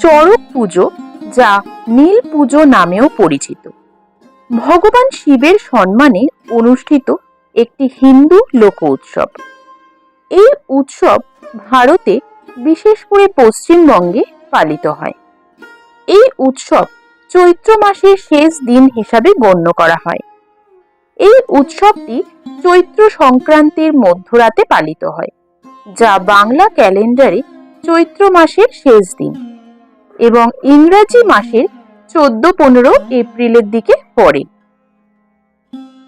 চড়ক পুজো যা নীল পুজো নামেও পরিচিত। ভগবান শিবের সম্মানে অনুষ্ঠিত একটি হিন্দু লোক উৎসব। এই উৎসব ভারতে বিশেষ করে পশ্চিমবঙ্গে পালিত হয়। এই উৎসব চৈত্র মাসের শেষ দিন হিসাবে গণ্য করা হয়। এই উৎসবটি চৈত্র সংক্রান্তির মধ্যরাতে পালিত হয়, যা বাংলা ক্যালেন্ডারে চৈত্র মাসের শেষ দিন। এবং ইংরাজি মাসের চোদ্দ পনেরো এপ্রিলের দিকে পড়ে।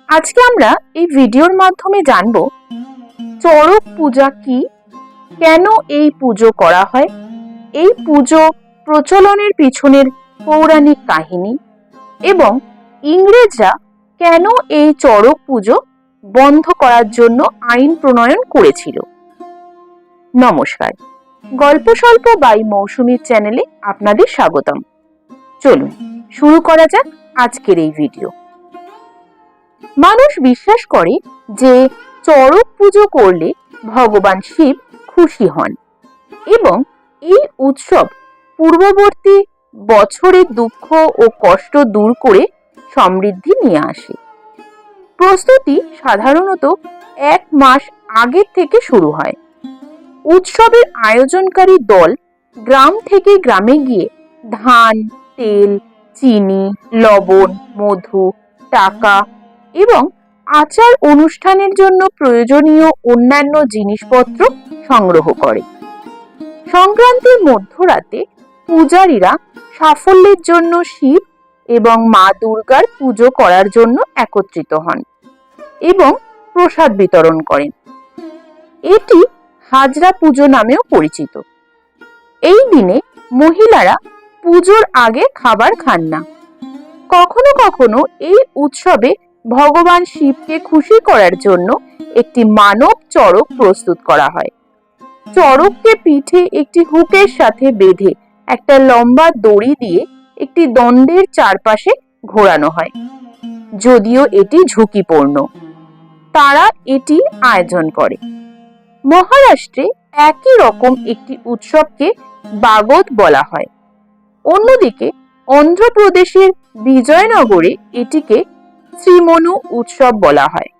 আজকে আমরা এই ভিডিওর মাধ্যমে জানব, চড়ক পূজা কি? কেন এই পুজো করা হয়? এই পুজো প্রচলনের পিছনের পৌরাণিক কাহিনী এবং ইংরেজরা কেন এই চড়ক পুজো বন্ধ করার জন্য আইন প্রণয়ন করেছিল? নমস্কার। গল্প, স্বল্প বাই মৌসুমীর চ্যানেলে আপনাদের স্বাগতম। চলুন, শুরু করা যাক আজকের এই ভিডিও মানুষ বিশ্বাস করে যে চড়ক পুজো করলে ভগবান শিব খুশি হন এবং এই উৎসব পূর্ববর্তী বছরের দুঃখ ও কষ্ট দূর করে সমৃদ্ধি নিয়ে আসে। প্রস্তুতি সাধারণত এক মাস আগের থেকে শুরু হয়। উৎসবের আয়োজনকারী দল গ্রাম থেকে গ্রামে গিয়ে ধান, তেল, চিনি, লবণ, মধু, টাকা এবং আচার অনুষ্ঠানের জন্য প্রয়োজনীয় অন্যান্য জিনিসপত্র সংগ্রহ করে। সংক্রান্তির মধ্যরাতে পূজারীরা সাফল্যের জন্য শিব এবং মা দুর্গার পুজো করার জন্য একত্রিত হন এবং প্রসাদ বিতরণ করেন। এটি হাজরা পুজো নামেও পরিচিত। এই দিনে মহিলারা পুজোর আগে খাবার খান না। কখনো কখনো এই উৎসবে ভগবান শিবকে খুশি করার জন্য একটি মানব চড়ক প্রস্তুত করা হয়। চড়ককে পিঠে একটি হুকের সাথে বেঁধে একটা লম্বা দড়ি দিয়ে একটি দণ্ডের চারপাশে ঘোরানো হয়। যদিও এটি ঝুঁকিপূর্ণ। তারা এটি আয়োজন করে। মহারাষ্ট্রে একই রকম একটি উৎসবকে বাগদ বলা হয়। অন্যদিকে অন্ধ্রপ্রদেশের বিজয়নগরে এটিকে শ্রীমনু উৎসব বলা হয়।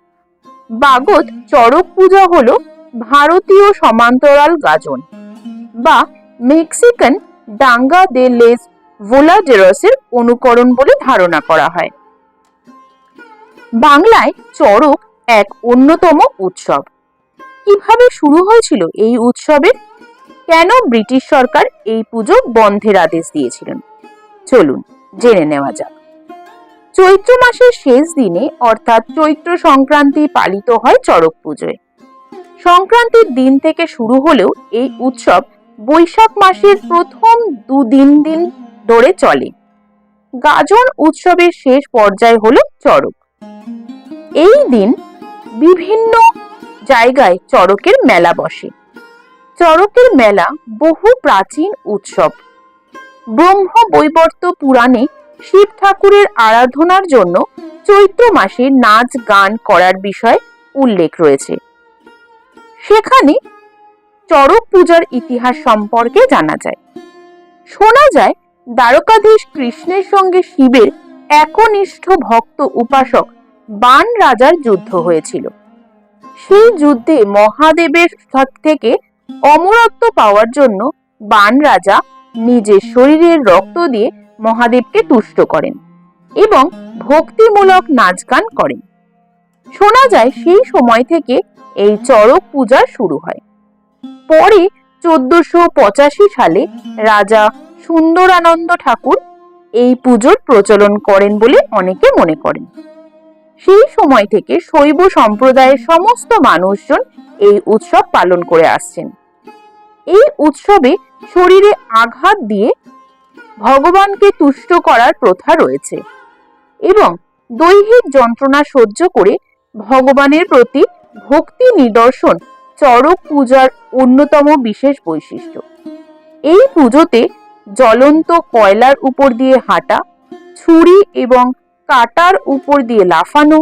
বাগদ চড়ক পূজা হল ভারতীয় সমান্তরাল গাজন বা মেক্সিকান ডাঙ্গা দে লেস ভোলাডেরসের অনুকরণ বলে ধারণা করা হয়। বাংলায় চড়ক এক অন্যতম উৎসব। কীভাবে শুরু হয়েছিল এই উৎসবে? কেন ব্রিটিশ সরকার এই পুজো বন্ধের আদেশ দিয়েছিলেন? চলুন জেনে নেওয়া যাক। চৈত্র মাসের শেষ দিনে, অর্থাৎ চৈত্র সংক্রান্তি পালিত হয় চড়ক পুজোয়। সংক্রান্তির দিন থেকে শুরু হলেও এই উৎসব বৈশাখ মাসের প্রথম দুদিন দিন ধরে চলে। গাজন উৎসবের শেষ পর্যায় হলো চড়ক। এই দিন বিভিন্ন জায়গায় চড়কের মেলা বসে। চড়কের মেলা বহু প্রাচীন উৎসব। ব্রহ্ম বৈবর্ত পুরাণে শিব ঠাকুরের আরাধনার জন্য চৈত্র মাসে নাচ গান করার বিষয় উল্লেখ রয়েছে। সেখানে চড়ক পূজার ইতিহাস সম্পর্কে জানা যায়। শোনা যায় দ্বারকাধীশ কৃষ্ণের সঙ্গে শিবের একনিষ্ঠ ভক্ত উপাসক বান রাজার যুদ্ধ হয়েছিল। সেই যুদ্ধে মহাদেবের থেকে অমরত্ব পাওয়ার জন্য বান রাজা নিজের শরীরের রক্ত দিয়ে মহাদেবকে তুষ্ট করেন এবং ভক্তিমূলক নাচ গান করেন। শোনা যায় সেই সময় থেকে এই চড়ক পূজা শুরু হয়। পরে চোদ্দশো পঁচাশি সালে রাজা সুন্দরানন্দ ঠাকুর এই পুজোর প্রচলন করেন বলে অনেকে মনে করেন। সেই সময় থেকে শৈব সম্প্রদায়ের সমস্ত মানুষজন এই উৎসব পালন করে আসছেন। এই উৎসবে শরীরে আঘাত দিয়ে ভগবানকে তুষ্ট করার প্রথা রয়েছে এবং দৈহিক যন্ত্রণা সহ্য করে ভগবানের প্রতি ভক্তি নিদর্শন চড়ক পূজার অন্যতম বিশেষ বৈশিষ্ট্য। এই পুজোতে জ্বলন্ত কয়লার উপর দিয়ে হাঁটা, ছুরি এবং কাটার উপর দিয়ে লাফানো,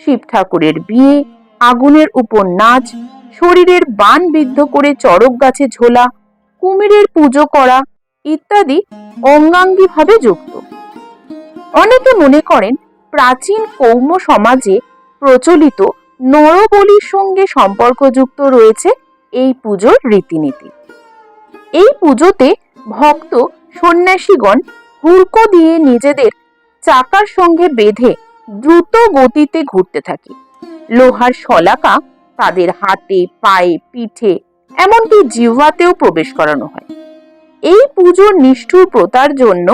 শিব ঠাকুরের বিয়ে, আগুনের উপর নাচ, শরীরের বান বিদ্ধ করে চড়ক গাছে ঝোলা, কুমিরের পুজো করা ইত্যাদি অঙ্গাঙ্গিভাবে যুক্ত। অনেকে মনে করেন প্রাচীন কৌম সমাজে প্রচলিত নরবলির সঙ্গে সম্পর্কযুক্ত রয়েছে এই পুজোর রীতিনীতি। এই পুজোতে ভক্ত সন্ন্যাসীগণ হুড়কো দিয়ে নিজেদের চাকার সঙ্গে বেঁধে দ্রুত গতিতে ঘুরতে থাকে। লোহার শলাকা তাদের হাতে, পায়ে, পিঠে, এমনকি জিহ্বাতেও প্রবেশ করানো হয়। এই পুজোর নিষ্ঠুর প্রতার জন্য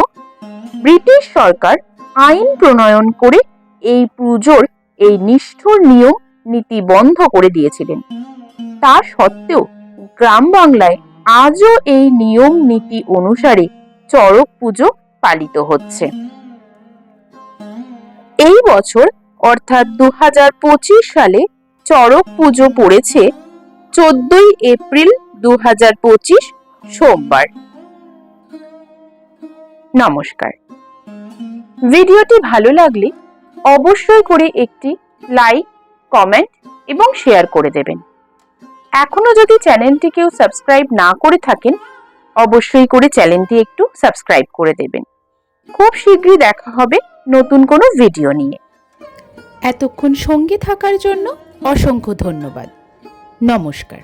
ব্রিটিশ সরকার আইন প্রণয়ন করে এই পুজোর এই নিষ্ঠুর নিয়ম নীতি বন্ধ করে দিয়েছিলেন। তা সত্ত্বেও গ্রাম বাংলায় আজও এই নিয়ম নীতি অনুসারে চড়ক পুজো পালিত হচ্ছে। এই বছর, অর্থাৎ দু হাজার পঁচিশ সালে, চড়ক পুজো পড়েছে চোদ্দই এপ্রিল দু হাজার পঁচিশ সোমবার। নমস্কার। ভিডিওটি ভালো লাগলে অবশ্যই করে একটি লাইক, কমেন্ট এবং শেয়ার করে দেবেন। এখনও যদি চ্যানেলটি কেউ সাবস্ক্রাইব না করে থাকেন, অবশ্যই করে চ্যানেলটি একটু সাবস্ক্রাইব করে দেবেন। খুব শীঘ্রই দেখা হবে নতুন কোনো ভিডিও নিয়ে। এতক্ষণ সঙ্গে থাকার জন্য অসংখ্য ধন্যবাদ। নমস্কার।